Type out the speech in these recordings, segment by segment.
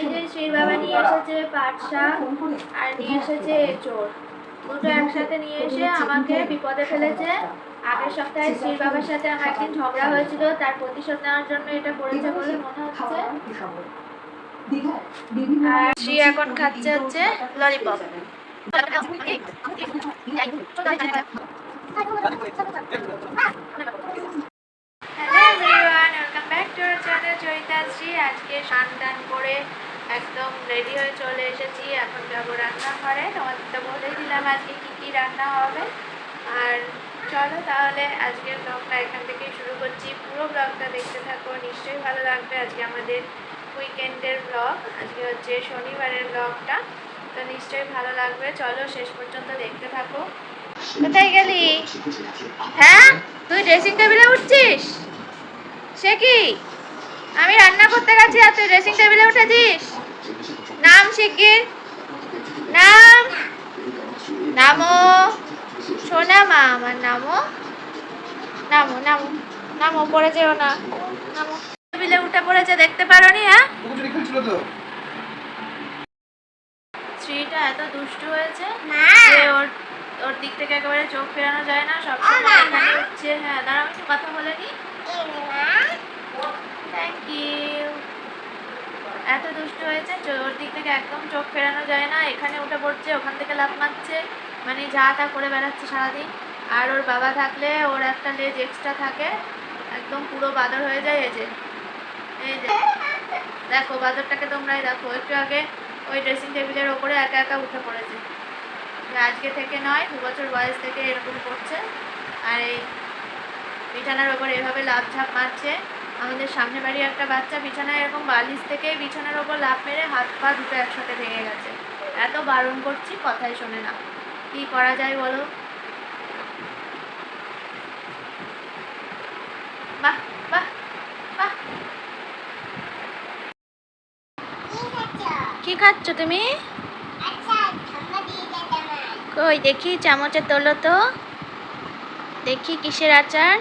এই যে শ্রীর বাবা নিয়ে এসেছে পাট শাক আর নিয়ে এসেছে এঁচোড় দুটো একসাথে নিয়ে এসে আমাকে বিপদে ফেলেছে। আগের সপ্তাহে শ্রীর সাথে আমার একদিন ঝগড়া হয়েছিল, তার প্রতিশোধ নেওয়ার জন্য এটা করেছে মনে হচ্ছে। আর শ্রী এখন খাচ্ছে চৈতাশ্রী আজকে স্নান টান করে একদম রেডি হয়ে চলে এসেছি। এখন যাব রান্নাঘরে। তোমাদের তো বলেই দিলাম আজকে কী কী রান্না হবে। আর চলো তাহলে আজকের ব্লগটা এখান থেকেই শুরু করছি। পুরো ব্লগটা দেখতে থাকো, নিশ্চয়ই ভালো লাগবে আজকে আমাদের উইকেন্ডের ব্লগ আজকে হচ্ছে শনিবারের ব্লগটা তো নিশ্চয়ই ভালো লাগবে। চলো শেষ পর্যন্ত দেখতে থাকো। কোথায় গেলি? হ্যাঁ? তুই ড্রেসিং টেবিলে উঠছিস? সে কি? আমি রান্না করতে গেছি আর তুই ড্রেসিং টেবিলে উঠেছিস? নাম শিগগির। নাম। নামো। সোনা মা আমার নামো। নামো নামো। নামো পড়ে যেও না। নামো। টেবিলে উঠে পড়েছে দেখতে পারো নি হ্যাঁ স্ত্রীটা এত দুষ্টু হয়েছে ওর ওর দিক থেকে একেবারে চোখ ফেরানো যায় না সব সময় এখানে উঠছে। হ্যাঁ দাঁড়াও একটু কথা বলে নি। থ্যাংক ইউ এত দুষ্ট হয়েছে ওর দিক থেকে একদম চোখ ফেরানো যায় না। এখানে উঠে পড়ছে, ওখান থেকে লাফ মারছে। মানে যা তা করে বেড়াচ্ছে সারাদিন। আর ওর বাবা থাকলে ওর একটা লেজ এক্সট্রা থাকে। একদম পুরো বাদর হয়ে যায় এই যে। এই যে। দেখো, বাদরটাকে তোমরাই দেখো। একটু আগে ওই ড্রেসিং টেবিলের ওপরে একা একা উঠে পড়েছে। আজকে থেকে নয়, দু বছর বয়স থেকে এরকম করছে। আর এই বিছানার ওপর এভাবে লাভ ঝাপ মারছে। আমাদের সামনে বাড়ি একটা বাচ্চা বিছানায় এরকম বালিশ থেকে বিছানার ওপর লাভ মেরে হাত পা দুটো একসাথে ভেঙে গেছে। এত বারণ করছি, কথাই শোনে না। কি করা যায় বলো? কি খাচ্ছ তুমি? কই দেখি, চামচে তোলো তো। দেখি কিসের আচার।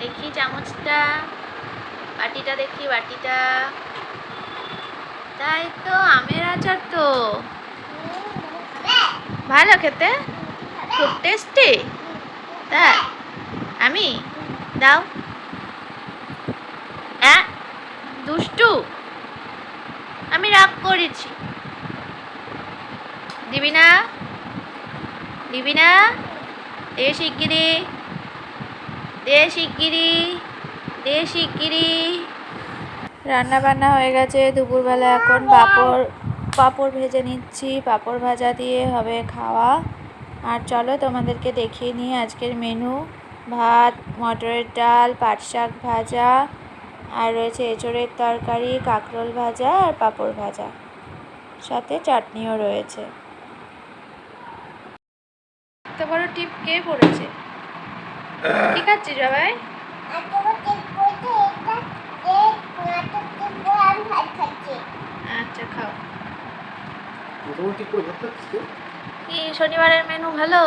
দেখি চামচটা। বাটিটা দেখি, বাটিটা। তাই তো, আমের আচার তো। ভালো খেতে? খুব টেস্টি তাই? আমি? দাও। হ্যাঁ দুষ্টু। আমি রাগ করেছি। দিবি না? দিবি না? দে শিগগিরি। দে শিগগিরি। দে শিগগিরি রান্না বান্না হয়ে গেছে দুপুরবেলা এখন পাঁপড় পাঁপড় ভেজে নিচ্ছি। পাঁপড় ভাজা দিয়ে হবে খাওয়া। আর চলো তোমাদেরকে দেখিয়ে নিই আজকের মেনু। ভাত মটরের ডাল পাট শাক ভাজা। আর রয়েছে এঁচড়ের তরকারি কাঁকরোল ভাজা আর পাঁপড় ভাজা। সাথে চাটনিও রয়েছে। এত বড় টিপ কে পড়েছে? কি খাচ্ছিস বাবাই আচ্ছা খাও। কি শনিবারের মেনু ভালো?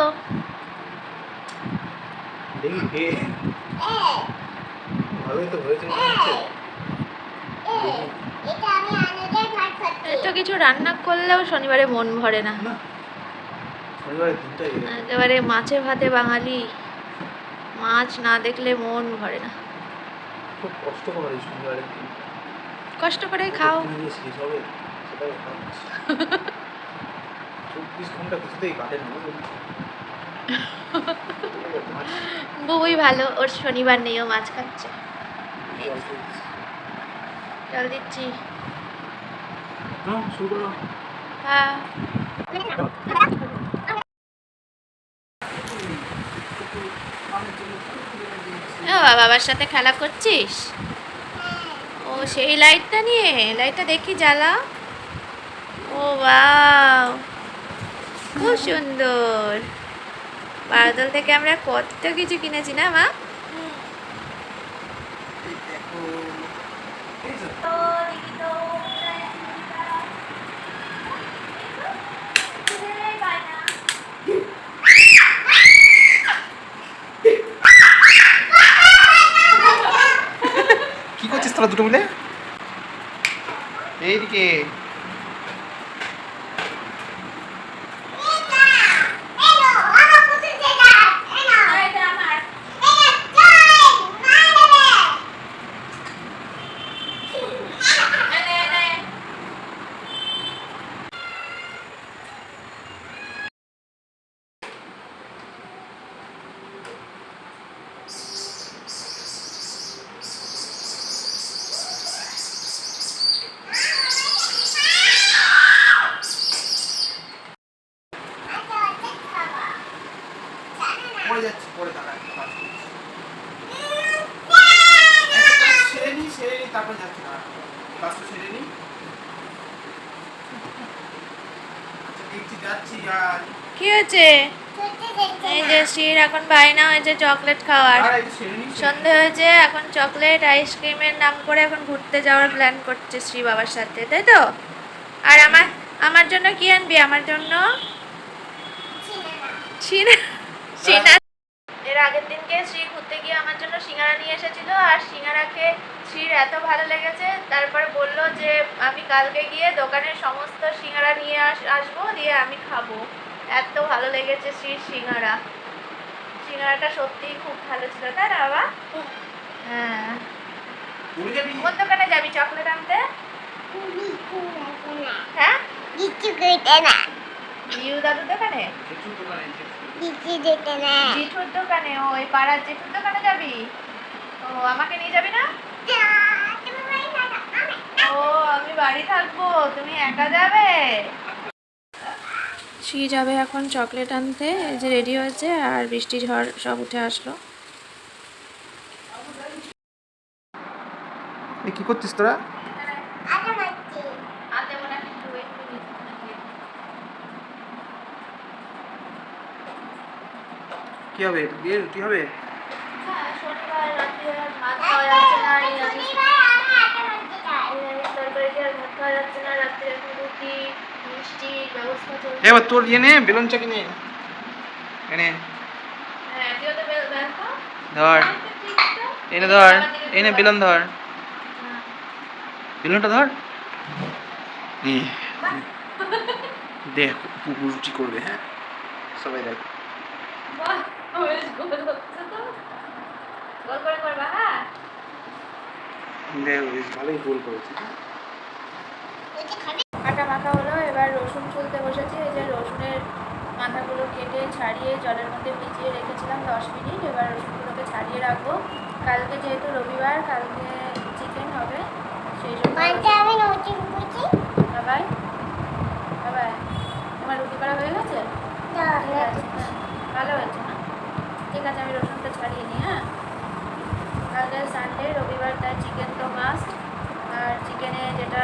তো এত কিছু রান্না করলেও শনিবারে মন ভরে না। একেবারে মাছে ভাতে বাঙালি। মাছ না দেখলে মন ভরে না। খুব কষ্ট করে দিন কষ্ট করে খাও। চব্বিশ ঘণ্টা কিছুতেই কাটে না বুঝলি? মাছ ভালো ওর শনিবার নেই ও মাছ খাচ্ছে। জল দিচ্ছি। নাও, হ্যাঁ ও বাবার সাথে খেলা করছিস? ও, সেই লাইটটা নিয়ে লাইটটা দেখি, জ্বালা। ও বাও খুব সুন্দর। বারদল থেকে আমরা কত কিছু কিনেছি না, মা কি করছিস তোরা দুটো মিলে? এইদিকে এদিকে এটা আমার এনে এনে পড়ে যাচ্ছে পড়ে দাঁড়া একটা কাজ করছি। একটা কাজ সেরে নি সেরে নি তারপর যাচ্ছি না কাজটা সেরে নি আচ্ছা দেখছি যাচ্ছি আর কি হয়েছে? এই যে শ্রীর এখন বায়না হয়েছে চকলেট খাওয়ার। সন্ধে হয়েছে এখন চকলেট আইসক্রিমের নাম করে এখন ঘুরতে যাওয়ার প্ল্যান করছে শ্রী বাবার সাথে তাই তো? আর আমার আমার জন্য কি আনবি? আমার জন্য এর আগের দিনকে শ্রী ঘুরতে গিয়ে আমার জন্য সিঙ্গারা নিয়ে এসেছিল আর সিঙ্গারাকে শ্রীর এত ভালো লেগেছে তারপর বলল যে আমি কালকে গিয়ে দোকানের সমস্ত সিঙ্গারা নিয়ে আস আসব দিয়ে আমি খাব। এত ভালো লেগেছে শ্রীর সিঙ্গারা। সিঙ্গারাটা সত্যিই খুব ভালো ছিল তাই না বাবা? হ্যাঁ। কোন দোকানে যাবি চকলেট আনতে? হ্যাঁ? ইউ দাদুর দোকানে? জেঠুর দোকানে জিঠুর দোকানে ওই পাড়ার জিঠুর দোকানে যাবি? ও আমাকে নিয়ে যাবি না? ও আমি বাড়ি থাকব তুমি একা যাবে? শ্রী যাবে এখন চকলেট আনতে। যে রেডি হয়েছে আর বৃষ্টি ঝড় সব উঠে আসলো। কি করছিস তোরা। কি হবে? বিয়ে রুটি হবে? হ্যাঁ, রাত্রে ব্যবস্থা চলছে। এবার তোর ইয়ে নে বেলুন চাকি নে। এনে হ্যাঁ। ধর। এনে ধর এনে বেলুন ধর। হ্যাঁ। বেলুনটা ধর। দেখ পুকুর রুটি করবে হ্যাঁ। সবাই দেখ। হ্যাঁ? দেখ ভালোই গোল করেছে। এবার রসুন ছুলতে বসেছি এই যে রসুনের মাথাগুলো কেটে ছাড়িয়ে জলের মধ্যে ভিজিয়ে রেখেছিলাম দশ মিনিট এবার রসুনগুলোকে ছাড়িয়ে রাখব। কালকে যেহেতু রবিবার কালকে চিকেন হবে সেই জন্য বাবাই বাবাই তোমার রুটি করা হয়ে গেছে? ভালো হয়েছে না? ঠিক আছে আমি রসুনটা ছাড়িয়ে নিই হ্যাঁ? কালকে সানডে রবিবার তাই চিকেন তো মাস্ট আর চিকেনে যেটা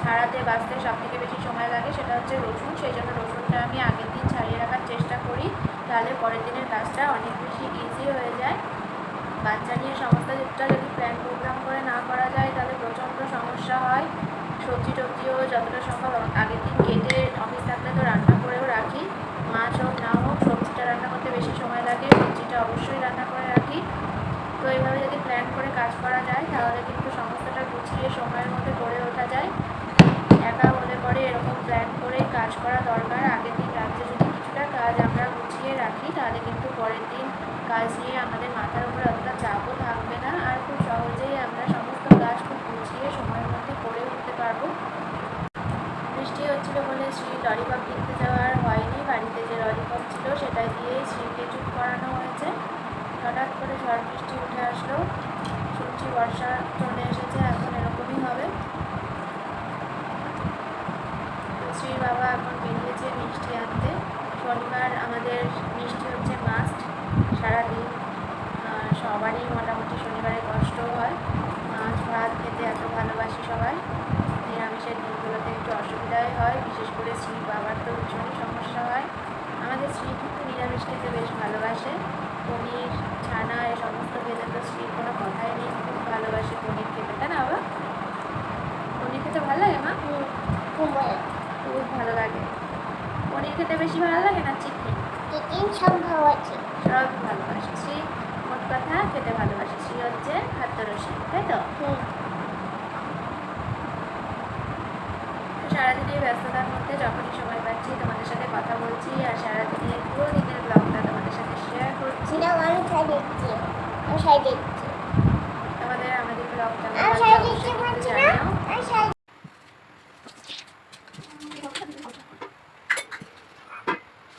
ছাড়াতে বাঁচতে সব থেকে বেশি সময় লাগে সেটা হচ্ছে রসুন, সেই জন্য রসুনটা আমি আগের দিন ছাড়িয়ে রাখার চেষ্টা করি। তাহলে পরের দিনের কাজটা অনেক বেশি ইজি হয়ে যায়। বাচ্চা নিয়ে সমস্ত দিকটা যদি প্ল্যান প্রোগ্রাম করে না করা যায়, তাহলে প্রচণ্ড সমস্যা হয়। সবজি টবজিও যতটা সম্ভব আগের দিন কেটে অফিস থাকলে তো রান্না করেও রাখি। মাছ হোক, না হোক, সবজিটা রান্না করতে বেশি সময় লাগে, সবজিটা অবশ্যই রান্না করে রাখি। তো এইভাবে যদি প্ল্যান করে কাজ করা যায়, তাহলে কিন্তু সমস্তটা গুছিয়ে সময়ের মধ্যে গড়ে ওঠা যায়। পরে এরকম প্ল্যান করে কাজ করা দরকার। আগের দিন রাত্রে যদি কিছুটা কাজ আমরা গুছিয়ে রাখি, তাহলে কিন্তু পরের দিন কাজ নিয়ে আমাদের মাথার উপরে অতটা চাপও থাকবে না আর খুব সহজেই আমরা সমস্ত কাজ খুব গুছিয়ে সময়ের মধ্যে করে উঠতে পারব বৃষ্টি হচ্ছিল বলে শ্রী ললিপপ কিনতে যাওয়ার হয়নি বাড়িতে যে ললিপপ ছিল সেটা দিয়ে শ্রীকে চুপ করানো হয়েছে হঠাৎ করে ঝড় বৃষ্টি উঠে আসলো শুনছি বর্ষা চলে এসেছে এখন এরকমই হবে তো শ্রীর বাবা এখন বেরিয়েছে মিষ্টি আনতে শনিবার আমাদের মিষ্টি হচ্ছে মাস্ট সারাদিন আহ, সবারই মোটামুটি শনিবারে কষ্ট হয় মাছ ভাত খেতে এত ভালোবাসি সবাই নিরামিষের দিনগুলোতে একটু অসুবিধাই হয় বিশেষ করে শ্রী বাবার তো ভীষণই সমস্যা হয় আমাদের শ্রী কিন্তু নিরামিষ খেতে বেশ ভালোবাসে পনির ছানা এ সমস্ত খেতে তো শ্রীর কোনো কথাই নেই। খুব ভালোবাসে পনির খেতে তাই না বাবা? পনির খেতে ভালো লাগে মা? খুব ভালো লাগে। পনির খেতে বেশি ভালো লাগে না চিকেন? চিকেন সব ভালোবাসে। শ্রী মোট কথা খেতে ভালোবাসে শ্রী হচ্ছে খাদ্যরসিক তাই তো? সারাদিনের ব্যস্ততার মধ্যে যখনই সময় পাচ্ছি তোমাদের সাথে কথা বলছি আর সারাদিনের পুরো দিনের ব্লগটা না আমি ছাই দেখছি আমি ছাই দিচ্ছি তোমাদের আমাদের ব্লগটা আমি ছাই দিচ্ছি বলছি না। আমি ছাই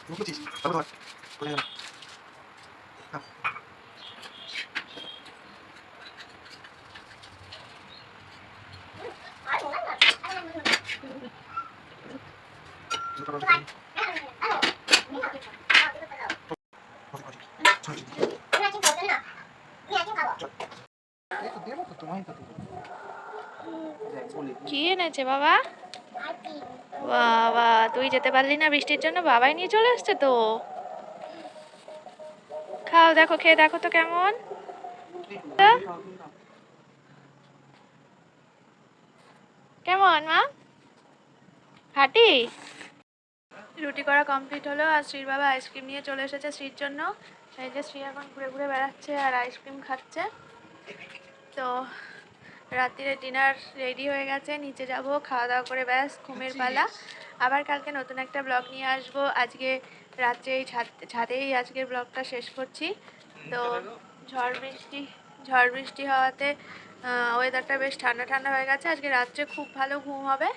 বুঝছিস তারপর ধর পড়ে গেল কি এনেছে বাবা? বাবা, তুই যেতে পারলি না বৃষ্টির জন্য, বাবাই নিয়ে চলে তো। খাও, দেখো, খেয়ে দেখো তো কেমন। কেমন, মা? হাঁটি রুটি করা কমপ্লিট হলো, আর শ্রীর বাবা আইসক্রিম নিয়ে চলে এসেছে শ্রীর জন্য। এই যে শ্রী এখন ঘুরে ঘুরে বেড়াচ্ছে আর আইসক্রিম খাচ্ছে। তো রাত্রিরে ডিনার রেডি হয়ে গেছে নিচে যাব খাওয়া দাওয়া করে ব্যাস ঘুমের পালা। আবার কালকে নতুন একটা ব্লগ নিয়ে আসব। আজকে রাত্রে এই ছাদ ছাদেই আজকের ব্লগটা শেষ করছি। তো ঝড় বৃষ্টি ঝড় বৃষ্টি হওয়াতে ওয়েদারটা বেশ ঠান্ডা ঠান্ডা হয়ে গেছে। আজকে রাত্রে খুব ভালো ঘুম হবে।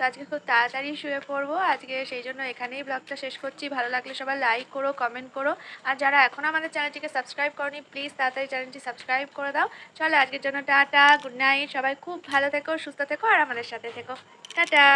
তো আজকে খুব তাড়াতাড়ি শুয়ে পড়ব। আজকে সেই জন্য এখানেই ব্লগটা শেষ করছি। ভালো লাগলে সবাই লাইক করো কমেন্ট করো। আর যারা এখন আমাদের চ্যানেলটিকে সাবস্ক্রাইব করনি প্লিজ তাড়াতাড়ি চ্যানেলটি সাবস্ক্রাইব করে দাও। চলো আজকের জন্য টাটা গুড নাইট সবাই খুব ভালো থেকো, সুস্থ থেকো, আর আমাদের সাথে থেকো। টাটা।